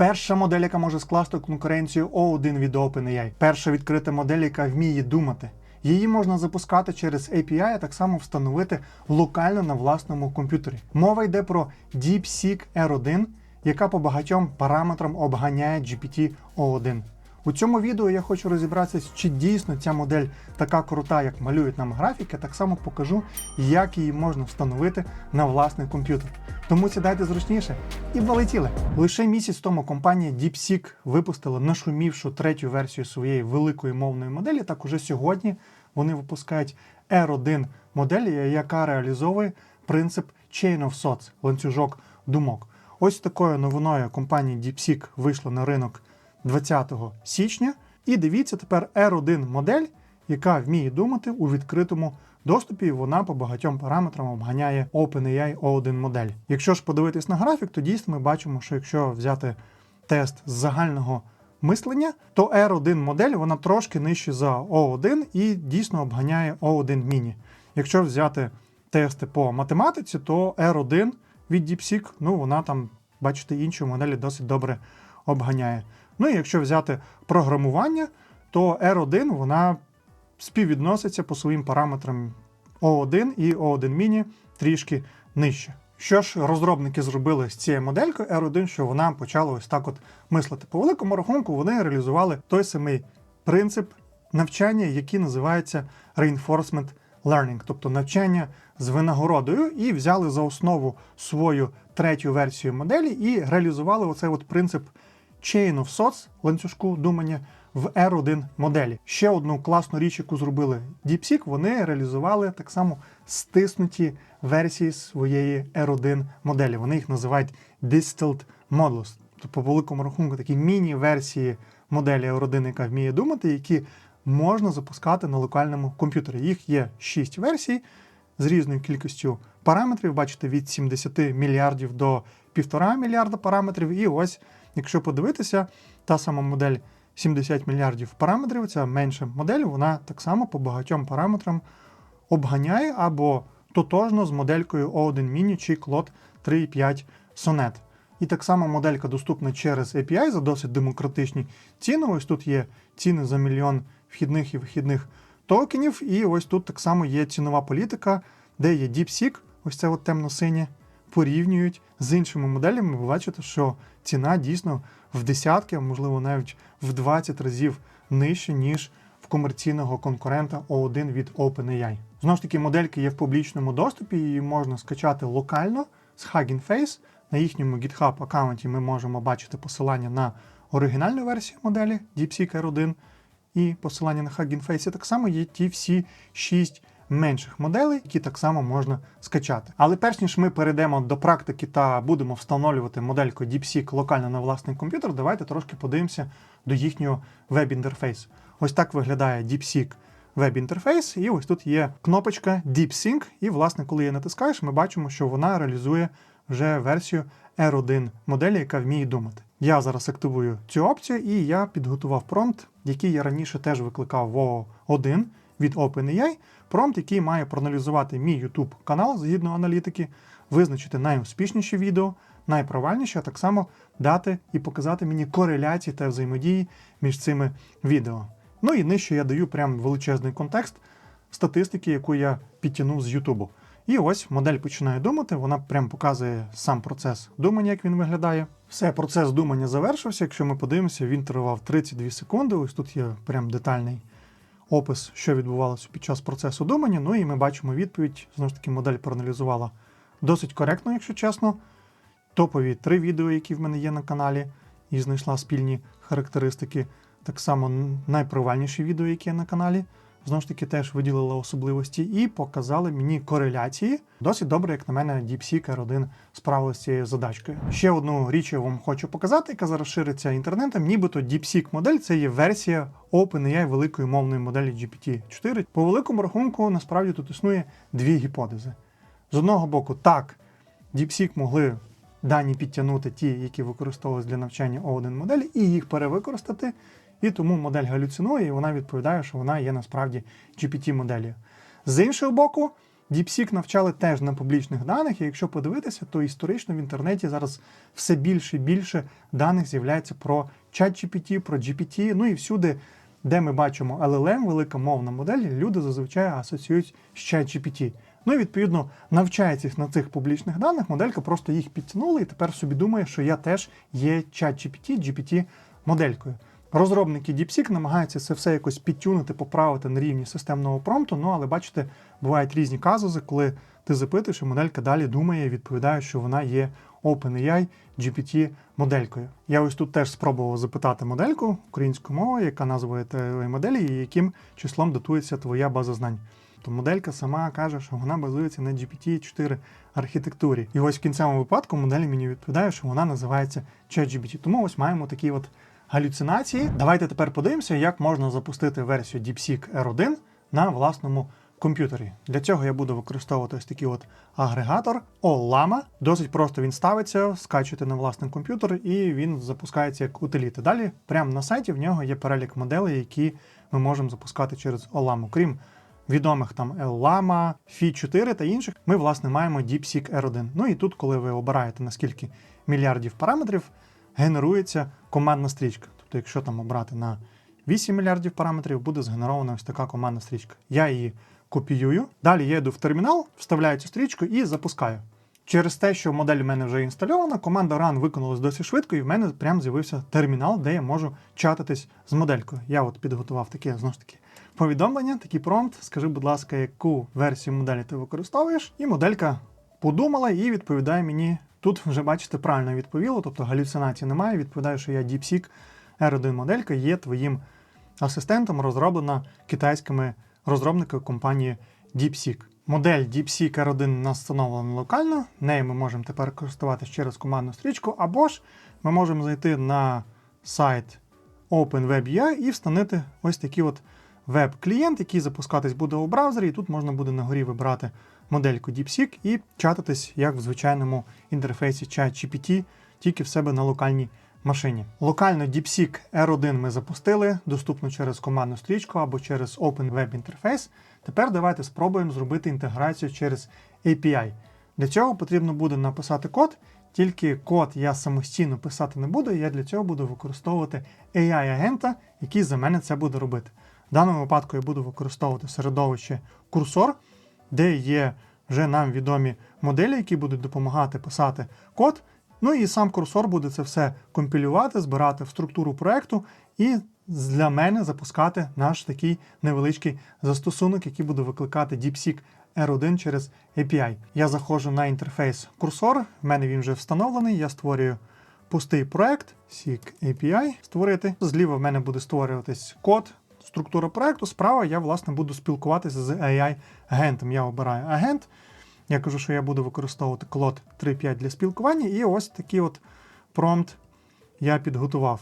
Перша модель, яка може скласти конкуренцію O1 від OpenAI. Перша відкрита модель, яка вміє думати. Її можна запускати через API, а так само встановити локально на власному комп'ютері. Мова йде про DeepSeek R1, яка по багатьом параметрам обганяє GPT-O1. У цьому відео я хочу розібратися, чи дійсно ця модель така крута, як малюють нам графіки, так само покажу, як її можна встановити на власний комп'ютер. Тому сідайте зручніше і полетіли. Лише місяць тому компанія DeepSeek випустила нашумівшу третю версію своєї великої мовної моделі. Так уже сьогодні вони випускають R1 модель, яка реалізовує принцип Chain of Thoughts, ланцюжок думок. Ось такою новиною компанія DeepSeek вийшла на ринок 20 січня. І дивіться тепер R1 модель, яка вміє думати у відкритому доступі. Вона по багатьом параметрам обганяє OpenAI O1 модель. Якщо ж подивитись на графік, то дійсно ми бачимо, що якщо взяти тест з загального мислення, то R1 модель вона трошки нижче за O1 і дійсно обганяє O1 Mini. Якщо взяти тести по математиці, то R1 від DeepSeek, ну вона там, бачите, інші моделі досить добре обганяє. Ну і якщо взяти програмування, то R1 вона співвідноситься по своїм параметрам O1 і O1 Mini трішки нижче. Що ж розробники зробили з цією моделькою R1, що вона почала ось так от мислити. По великому рахунку вони реалізували той самий принцип навчання, який називається reinforcement learning, тобто навчання з винагородою, і взяли за основу свою третю версію моделі і реалізували оцей от принцип Chain of Thoughts, ланцюжку думання в R1 моделі. Ще одну класну річ, яку зробили DeepSeek, вони реалізували так само стиснуті версії своєї R1 моделі. Вони їх називають Distilled Models. Тобто, по великому рахунку, такі міні-версії моделі R1, яка вміє думати, які можна запускати на локальному комп'ютері. Їх є 6 версій з різною кількістю параметрів. Бачите, від 70 мільярдів до 1,5 мільярда параметрів. І ось, якщо подивитися, та сама модель 70 мільярдів параметрів, ця менша модель, вона так само по багатьом параметрам обганяє або тотожно з моделькою O1 Mini чи Cloud 3.5 Sonnet. І так само моделька доступна через API за досить демократичні ціни. Ось тут є ціни за мільйон вхідних і вихідних токенів. І ось тут так само є цінова політика, де є DeepSeek, ось це от темно-синє, порівнюють з іншими моделями. Ви бачите, що ціна дійсно в десятки, а можливо навіть в 20 разів нижче, ніж в комерційного конкурента O1 від OpenAI. Знову ж таки, модельки є в публічному доступі, її можна скачати локально з Hugging Face. На їхньому GitHub аккаунті ми можемо бачити посилання на оригінальну версію моделі DeepSeek R1 і посилання на Hugging Face. Так само є ті всі 6 менших моделей, які так само можна скачати. Але перш ніж ми перейдемо до практики та будемо встановлювати модельку DeepSeek локально на власний комп'ютер, давайте трошки подивимося до їхнього веб-інтерфейсу. Ось так виглядає DeepSeek веб-інтерфейс, і ось тут є кнопочка DeepSync, і, власне, коли її натискаєш, ми бачимо, що вона реалізує вже версію R1 моделі, яка вміє думати. Я зараз активую цю опцію, і я підготував промпт, який я раніше теж викликав в O1 від OpenAI. Промпт, який має проаналізувати мій YouTube канал згідно аналітики, визначити найуспішніші відео, найпровальніші, а так само дати і показати мені кореляції та взаємодії між цими відео. Ну і нижче я даю прям величезний контекст статистики, яку я підтягнув з Ютубу. І ось модель починає думати, вона прям показує сам процес думання, як він виглядає. Все, процес думання завершився. Якщо ми подивимося, він тривав 32 секунди. Ось тут є прям детальний опис, що відбувалося під час процесу думання. Ну і ми бачимо відповідь. Знову ж таки, модель проаналізувала досить коректно, якщо чесно. Топові три відео, які в мене є на каналі, і знайшла спільні характеристики. Так само найпровальніші відео, які є на каналі. Знову ж таки, теж виділила особливості і показали мені кореляції. Досить добре, як на мене, DeepSeek R1 справилася з цією задачкою. Ще одну річ я вам хочу показати, яка зараз шириться інтернетом. Нібито DeepSeek модель це є версія OpenAI великої мовної моделі GPT-4. По великому рахунку, насправді тут існує дві гіпотези. З одного боку, так, DeepSeek могли дані підтягнути ті, які використовувалися для навчання O1 моделі, і їх перевикористати. І тому модель галюцинує, і вона відповідає, що вона є насправді GPT-моделлю. З іншого боку, DeepSeek навчали теж на публічних даних, і якщо подивитися, то історично в інтернеті зараз все більше і більше даних з'являється про ChatGPT, про GPT, ну і всюди, де ми бачимо LLM, велика мовна модель, люди зазвичай асоціюють з ChatGPT. Ну і відповідно навчається на цих публічних даних, моделька просто їх підтягнула і тепер собі думає, що я теж є ChatGPT, GPT моделькою. Розробники DeepSeek намагаються це все якось підтюнити, поправити на рівні системного промпту, ну але бачите, бувають різні казуси, коли ти запитуєш, і моделька далі думає і відповідає, що вона є OpenAI GPT моделькою. Я ось тут теж спробував запитати модельку українською мовою, яка назвує твої моделі, і яким числом датується твоя база знань. То моделька сама каже, що вона базується на GPT-4 архітектурі. І ось в кінцевому випадку модель мені відповідає, що вона називається ChatGPT. Тому ось маємо такі от галюцинації. Давайте тепер подивимося, як можна запустити версію DeepSeek R1 на власному комп'ютері. Для цього я буду використовувати ось такий от агрегатор Olama. Досить просто він ставиться, скачуєте на власний комп'ютер, і він запускається як утиліти. Далі, прямо на сайті, в нього є перелік моделей, які ми можемо запускати через Olama. Крім відомих там Llama, Phi 4 та інших, ми власне маємо DeepSeek R1. Ну і тут, коли ви обираєте наскільки мільярдів параметрів, генерується командна стрічка. Тобто, якщо там обрати на 8 мільярдів параметрів, буде згенерована ось така командна стрічка. Я її копіюю. Далі я йду в термінал, вставляю цю стрічку і запускаю. Через те, що модель в мене вже інстальована, команда Run виконалась досить швидко, і в мене прям з'явився термінал, де я можу чатитись з моделькою. Я от підготував таке знову ж таки повідомлення, такий промпт. Скажи, будь ласка, яку версію моделі ти використовуєш, і моделька подумала і відповідає мені. Тут вже бачите, правильно відповіло, тобто галюцинації немає. Відповідає, що я DeepSeek R1 моделька є твоїм асистентом, розроблена китайськими розробниками компанії DeepSeek. Модель DeepSeek R1 у нас встановлена локально, нею ми можемо тепер користуватися через командну стрічку, або ж ми можемо зайти на сайт OpenWebUI і встановити ось такий от веб-клієнт, який запускатись буде у браузері, і тут можна буде на горі вибрати модельку DeepSeek і чатитись як в звичайному інтерфейсі ChatGPT, тільки в себе на локальній машині. Локально DeepSeek R1 ми запустили, доступно через командну стрічку або через Open Web інтерфейс. Тепер давайте спробуємо зробити інтеграцію через API. Для цього потрібно буде написати код, тільки код я самостійно писати не буду, я для цього буду використовувати AI-агента, який за мене це буде робити. В даному випадку я буду використовувати середовище курсор, де є вже нам відомі моделі, які будуть допомагати писати код. Ну і сам курсор буде це все компілювати, збирати в структуру проекту і для мене запускати наш такий невеличкий застосунок, який буде викликати DeepSeek R1 через API. Я заходжу на інтерфейс курсор, в мене він вже встановлений, я створюю пустий проект, Seek API створити. Зліва в мене буде створюватись код, структура проекту. Справа я, власне, буду спілкуватися з AI-агентом. Я обираю агент. Я кажу, що я буду використовувати Claude 3.5 для спілкування, і ось такий от промпт я підготував.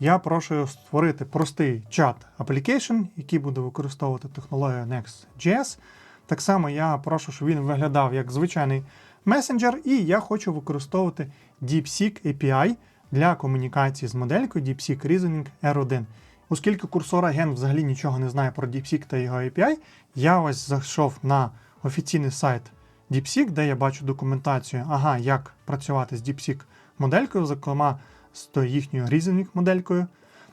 Я прошу створити простий чат application, який буде використовувати технологію Next.js. Так само я прошу, щоб він виглядав як звичайний месенджер, і я хочу використовувати DeepSeek API для комунікації з моделькою DeepSeek Reasoning R1. Оскільки курсор агент взагалі нічого не знає про DeepSeek та його API, я ось зайшов на офіційний сайт DeepSeek, де я бачу документацію, ага, як працювати з DeepSeek моделькою, зокрема з їхньою Reasoning моделькою.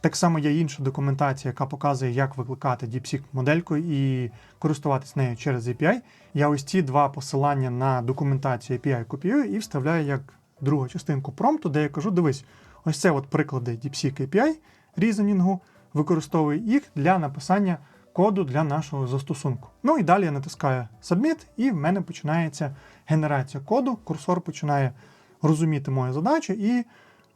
Так само є інша документація, яка показує, як викликати DeepSeek моделькою і користуватись нею через API. Я ось ці два посилання на документацію API копіюю і вставляю як другу частинку промпту, де я кажу: дивись, ось це от приклади DeepSeek API Reasoning, використовую їх для написання коду для нашого застосунку. Ну і далі я натискаю Submit, і в мене починається генерація коду. Курсор починає розуміти мою задачу і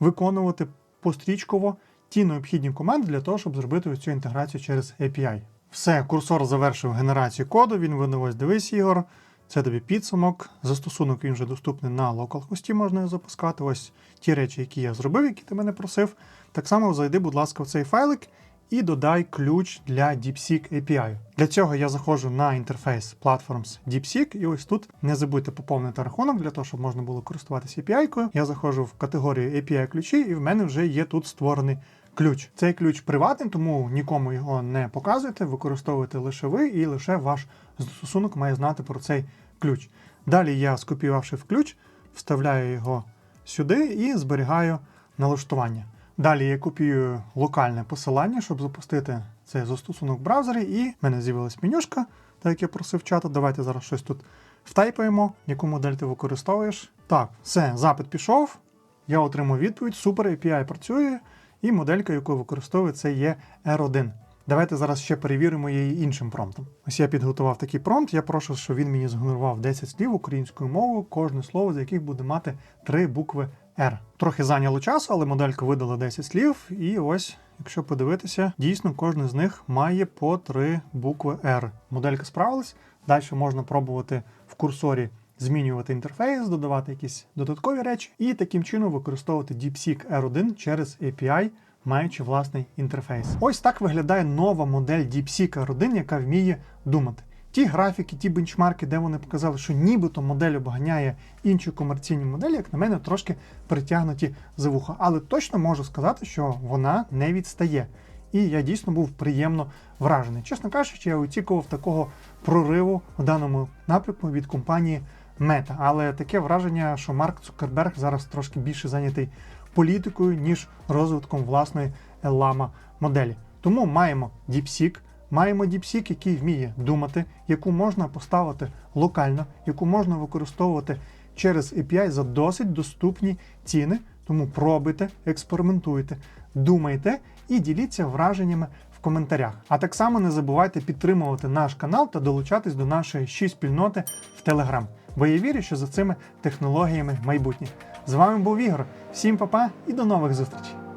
виконувати пострічково ті необхідні команди для того, щоб зробити цю інтеграцію через API. Все, курсор завершив генерацію коду, він ось дивись, Ігор. Це тобі підсумок. Застосунок він вже доступний на локалхості, можна його запускати. Ось ті речі, які я зробив, які ти мене просив. Так само зайди, будь ласка, в цей файлик і додай ключ для DeepSeek API. Для цього я заходжу на інтерфейс Platforms DeepSeek, і ось тут не забудьте поповнити рахунок для того, щоб можна було користуватися API-кою. Я заходжу в категорію API ключі, і в мене вже є тут створений ключ. Цей ключ приватний, тому нікому його не показуйте, використовуйте лише ви, і лише ваш застосунок має знати про цей ключ. Далі я, скопіювавши в ключ, вставляю його сюди і зберігаю налаштування. Далі я копіюю локальне посилання, щоб запустити цей застосунок в браузері, і в мене з'явилась менюшка, так як я просив чата. Давайте зараз щось тут втайпаємо, яку модель ти використовуєш. Так, все, запит пішов. Я отримав відповідь. Супер API працює, і моделька, яку я використовую, це є R1. Давайте зараз ще перевіримо її іншим промптом. Ось я підготував такий промпт. Я прошу, щоб він мені згенерував 10 слів українською мовою, кожне слово, з яких буде мати три букви R. Трохи зайняло часу, але моделька видала 10 слів. І ось, якщо подивитися, дійсно кожне з них має по три букви R. Моделька справилась. Далі можна пробувати в курсорі змінювати інтерфейс, додавати якісь додаткові речі, і таким чином використовувати DeepSeek R1 через API, маючи власний інтерфейс. Ось так виглядає нова модель DeepSeek R1, яка вміє думати. Ті графіки, ті бенчмарки, де вони показали, що нібито модель обганяє інші комерційні моделі, як на мене, трошки притягнуті за вуха. Але точно можу сказати, що вона не відстає. І я дійсно був приємно вражений. Чесно кажучи, я очікував такого прориву в даному напрямку від компанії Мета. Але таке враження, що Марк Цукерберг зараз трошки більше зайнятий політикою, ніж розвитком власної Llama моделі. Тому маємо DeepSeek, маємо DeepSeek, який вміє думати, яку можна поставити локально, яку можна використовувати через API за досить доступні ціни. Тому пробуйте, експериментуйте, думайте і діліться враженнями в коментарях. А так само не забувайте підтримувати наш канал та долучатись до нашої ще спільноти в Telegram. Бо я вірю, що за цими технологіями майбутнє. З вами був Ігор. Всім па-па і до нових зустрічей!